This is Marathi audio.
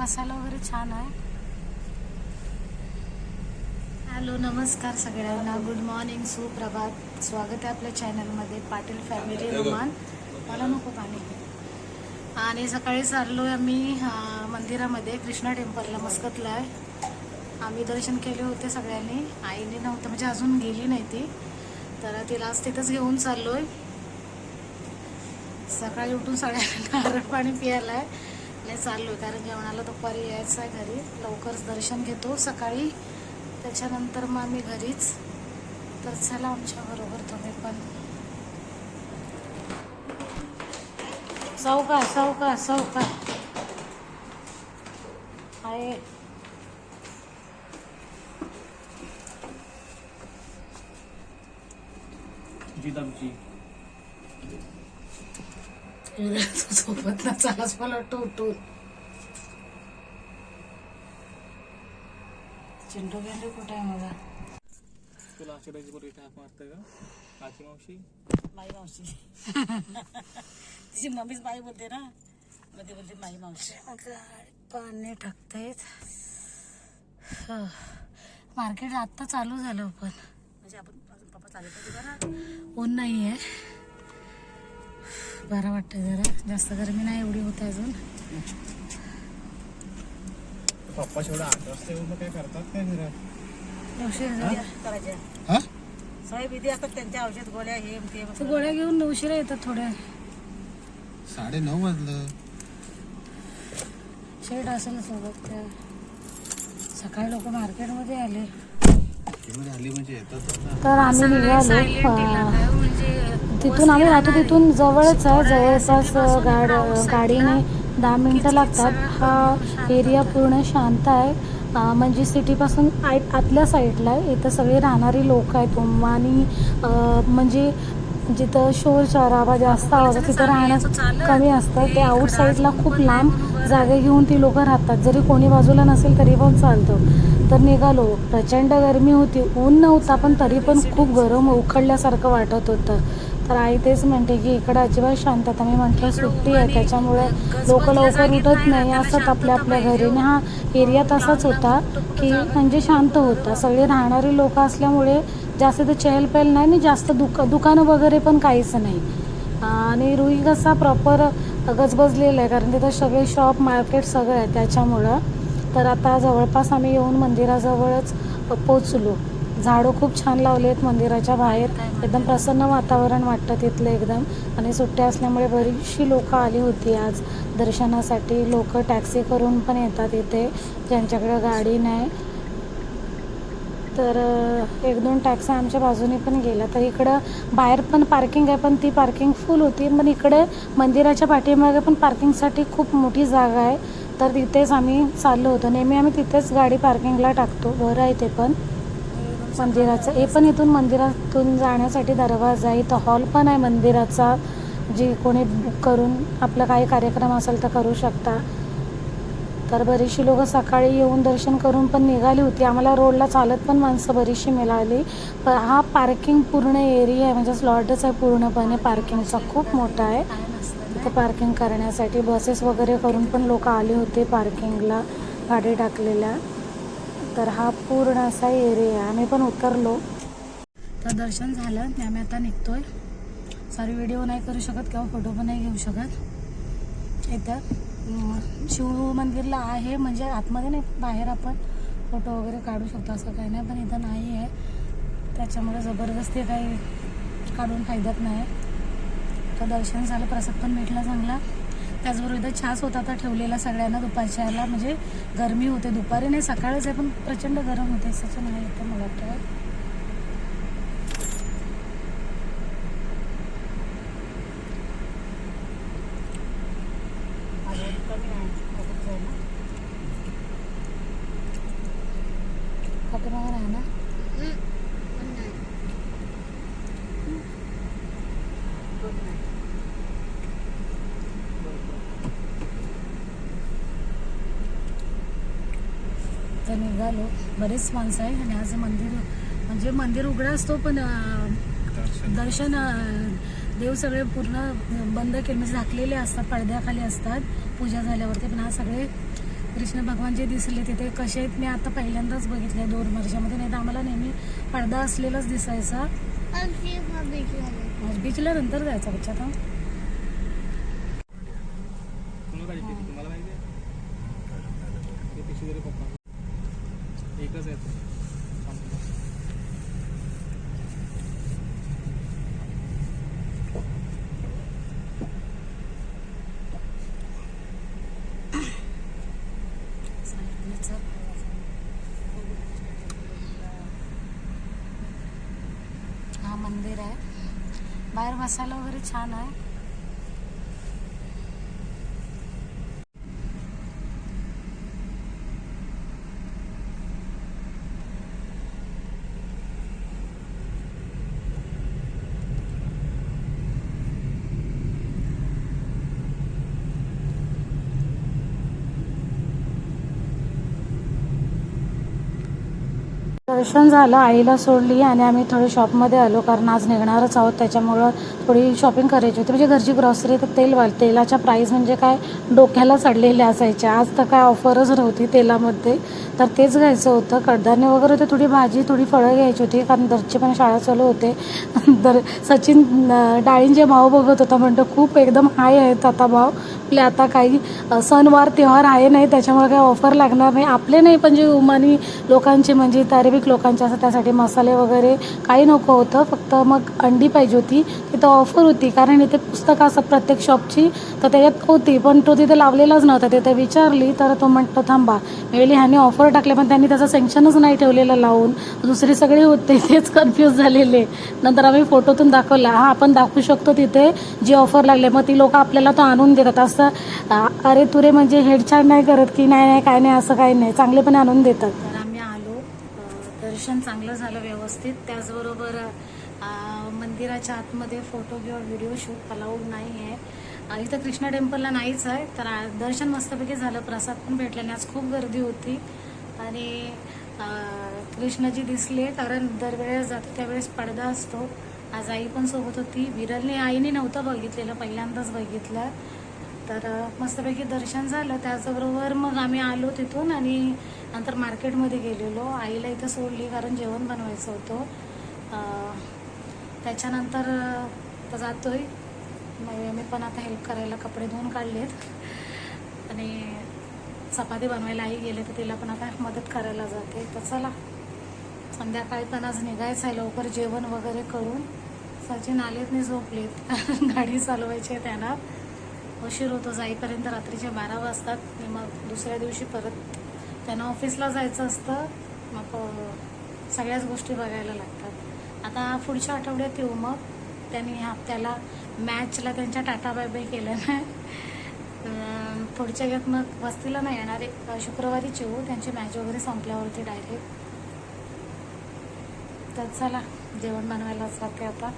छान आहे. हॅलो नमस्कार सगळ्यांना. गुड मॉर्निंग सुप्रभात. स्वागत आहे आपल्या चॅनलमध्ये पाटील फॅमिली रोमान मला नको पाणी. आणि सकाळी चाललो आहे आम्ही मंदिरामध्ये. कृष्णा टेम्पलला मस्कतला आहे. आम्ही दर्शन केले होते सगळ्यांनी. आईने नव्हतं म्हणजे अजून गेली नाही ती. तर तिला आज तिथंच घेऊन चाललो आहे सकाळी उठून सगळ्यांना नारळ पाणी प्यायला आहे. नाही चाललो आहे. कारण जेवणाला दुपारी यायचं आहे घरी. लवकरच दर्शन घेतो सकाळी. त्याच्यानंतर मग आम्ही घरीच. तर चला आमच्या बरोबर तुम्ही पण. चौका चौका चौका आहे. जितामची सोबत ना चालाच मला वाटतं उठून चिंटू गेंडू कुठे आहे माझा? तुला आश्चर्याची बरोबर इथे हाक मारतंय का? आची मावशी? माई मावशी. तिची मम्मीच माई बोलते ना. मग ती बोलते माई मावशी. पाणी टाकतायत. मार्केट आत्ता चालू झालं पण. म्हणजे आपण पप्पा बरं ऊन नाही आहे बरं वाटतं जरा. जास्त गरमी नाही एवढी होते अजून. पप्पा शेवढा आठ वाजता येऊन काय करतात काय घरात हा? असतात त्यांच्या औषध गोळ्या हे ते गोळ्या घेऊन उशिरा येतात थोड्या. साडे नऊ वाजलं. शेड असेल सोबत त्या. सकाळी लोक मार्केटमध्ये आले एवढी आली म्हणजे येतात ना तर आम्ही निघालो. अं, तिथून आम्ही राहतो तिथून जवळच आहे जवळपास गाड गाडीने दहा मिनिटं लागतात. हा एरिया पूर्ण शांत आहे. म्हणजे सिटीपासून आत- आतल्या साईडला आहे. इथं सगळे राहणारी लोक आहेत. अं, म्हणजे जिथं शोर शराबा जास्त आवाज तिथं राहणं कमी असतं. ते आउट साईडला खूप लांब जागा घेऊन ती लोक राहतात. जरी कोणी बाजूला नसेल तरी पण चालतं. तर निघालो. प्रचंड गरमी होती. ऊन नव्हता पण तरी पण खूप गरम उखडल्यासारखं वाटत होतं. तर आई तेच म्हणते की इकडं अजिबात शांतता मी म्हटलं सुट्टी आहे त्याच्यामुळे लोक लवकर उठत नाही. असतात आपल्या आपल्या घरी. आणि हा एरिया तसाच होता की म्हणजे शांत होता. सगळे राहणारी लोक असल्यामुळे जास्त तर चहलपहल नाही आणि जास्त दुका दुकानं वगैरे पण काहीच नाही. आणि रुई कसा प्रॉपर गजबजलेला आहे कारण तिथं सगळे शॉप मार्केट सगळं आहे त्याच्यामुळं. तर आता जवळपास आम्ही येऊन मंदिराजवळच पोचलो झाडं खूप छान लावले आहेत मंदिराच्या बाहेर. एकदम प्रसन्न वातावरण वाटतं तिथलं एकदम. आणि सुट्ट्या असल्यामुळे बरीचशी लोकं आली होती आज दर्शनासाठी. लोक टॅक्सी करून पण येतात इथे. ज्यांच्याकडे गाडी नाही तर एक दोन टॅक्सी आमच्या बाजूने पण गेल्या. तर इकडं बाहेर पण पार्किंग आहे पण ती पार्किंग फुल होती. पण इकडे मंदिराच्या पाठीमागे पण पार्किंगसाठी खूप मोठी जागा आहे. तर तिथेच आम्ही चाललो होतो. नेहमी आम्ही तिथेच गाडी पार्किंगला टाकतो. बरं आहे ते पण. मंदिराचं. हे पण इथून मंदिरातून जाण्यासाठी दरवाजा आहे. इथं हॉल पण आहे मंदिराचा. जी कोणी बुक करून आपला काही कार्यक्रम असेल तर करू शकता. तर बरीचशी लोकं सकाळी येऊन दर्शन करून पण निघाली होती. आम्हाला रोडला चालत पण माणसं बरीचशी मिळाली. प हा पार्किंग पूर्ण एरिया आहे. म्हणजे स्लॉटच आहे पूर्णपणे. पार्किंगचा खूप मोठा आहे. तिथे पार्किंग करण्यासाठी बसेस वगैरे करून पण लोक आले होते पार्किंगला गाडी टाकलेल्या. तर हा पूर्ण असा एरिया आहे. आम्ही पण उतरलो. तर दर्शन झालं. आणि आम्ही आता निघतोय. सॉरी व्हिडिओ नाही करू शकत किंवा फोटो पण नाही घेऊ शकत. येत्या शिव मंदिरला आहे. म्हणजे आतमध्ये नाही बाहेर आपण फोटो वगैरे काढू शकतो असं काही नाही. पण इथं नाही आहे. त्याच्यामुळे जबरदस्ती काही काढून फायद्यात नाही. तर दर्शन झालं प्रसाद पण भेटला चांगला. त्याचबरोबर इथं छास होता तर ठेवलेला सगळ्यांना दुपारच्याला. म्हणजे गरमी होते दुपारी. नाही सकाळच आहे पण प्रचंड गरम होते. त्याचं नाही येतं मला वाटतं अजून कमी नाही खूपच आहे ना. पाठीमागं आहे ना. तर निघालो. बरेच माणसं आहे आणि आज मंदिर म्हणजे मंदिर उघडं असतो पण दर्शन. देव सगळे पूर्ण बंद केले म्हणजे झाकलेले असतात पडद्याखाली असतात पूजा झाल्यावरती. पण आज सगळे कृष्ण भगवान जे दिसले तिथे कसे आहेत मी आता पहिल्यांदाच बघितले दोन वर्षामध्ये. नाही तर आम्हाला नेहमी पडदा असलेलाच दिसायचा. बीचला नंतर जायचा बच्चा आता तुम्हाला पाहिजे ती? तुम्हाला पाहिजे ते पिशवी जरी पप्पा एकच आहे ते. हा मंदिर मसाला वगैरे छान आहे. दर्शन झालं आईला सोडली आणि आम्ही थोडं शॉपमध्ये आलो. कारण आज निघणारच आहोत त्याच्यामुळं थोडी शॉपिंग करायची होती. म्हणजे घरची ग्रॉसरी तर तेल वाल तेलाच्या प्राईस म्हणजे काय? डोक्याला चढलेल्या असायच्या. आज तर काय ऑफरच नव्हती तेलामध्ये. तर तेच घ्यायचं होतं. कडधान्य वगैरे होते थोडी भाजी थोडी फळं घ्यायची होती. कारण दरची पण शाळा चालू होते. दर सचिन डाळींचे भाव बघत होता. म्हणतो खूप एकदम हाय आहेत आता भाव. आपले आता काही सणवार त्योहार आहे नाही त्याच्यामुळे काही ऑफर लागणार नाही. आपले नाही पण जे उमानी लोकांचे म्हणजे तारेबिक लोकांचे असं त्यासाठी मसाले वगैरे काही नको होतं. फक्त मग अंडी पाहिजे होती. तिथं ऑफर होती. कारण इथे पुस्तकं असं प्रत्येक शॉपची तर त्याच्यात होती. पण तो तिथे लावलेलाच नव्हता. तिथे विचारली तर तो म्हणतो थांबा. मेली ह्याने ऑफर टाकले पण त्यांनी त्याचं सेंक्शनच नाही ठेवलेलं लावून. दुसरे सगळे होते. तेच कन्फ्यूज झालेले. नंतर आम्ही फोटोतून दाखवला. हा आपण दाखवू शकतो तिथे जी ऑफर लागले मग ती लोक आपल्याला तो आणून देतात. असं असं अरे तुरे म्हणजे हेडछाड नाही करत की नाही नाही काय नाही असं काही नाही. चांगलेपणे आणून देतात. तर आम्ही आलो. दर्शन चांगलं झालं व्यवस्थित. त्याचबरोबर मंदिराच्या आतमध्ये फोटो किंवा व्हिडिओ शूट अलाउड नाही आहे. इथं कृष्णा टेम्पलला नाहीच आहे. तर दर्शन मस्तपैकी झालं. प्रसाद पण भेटला आणि आज खूप गर्दी होती. आणि कृष्णजी कृष्णाजी दिसले. कारण दरवेळेस जातो त्यावेळेस पडदा असतो. आज आई पण सोबत होती. विरलने आईने नव्हतं बघितलेलं. पहिल्यांदाच बघितलं. तर मस्तपैकी दर्शन झालं. त्याचबरोबर मग आम्ही आलो तिथून आणि नंतर मार्केटमध्ये गेलेलो. आईला इथं सोडली कारण जेवण बनवायचं होतं. त्याच्यानंतर आता जातोय. मग मी पण आता हेल्प करायला कपडे धुवून काढलेत. आणि चपाती बनवायला आई गेले तर तिला पण आता मदत करायला जाते. तर चला संध्याकाळी पण आज निघायचं आहे लवकर जेवण वगैरे करून. सचिन आलेत नाही झोपलेत. गाडी चालवायची आहे त्यांना. उशीर होतो जाईपर्यंत रात्रीचे बारा वाजतात. आणि मग दुसऱ्या दिवशी परत त्यांना ऑफिसला जायचं असतं. मग सगळ्याच गोष्टी बघायला लागतात. आता पुढच्या आठवड्यात येऊ मग. त्यांनी ह्या हप्त्याला मॅचला त्यांच्या टाटा बाय बाय केलं नाही पुढच्या वेळेत मग वस्तीला नाही येणार एक शुक्रवारीच येऊ. त्यांची मॅच वगैरे संपल्यावरती डायरेक्ट तर चला जेवण बनवायला जाते आता.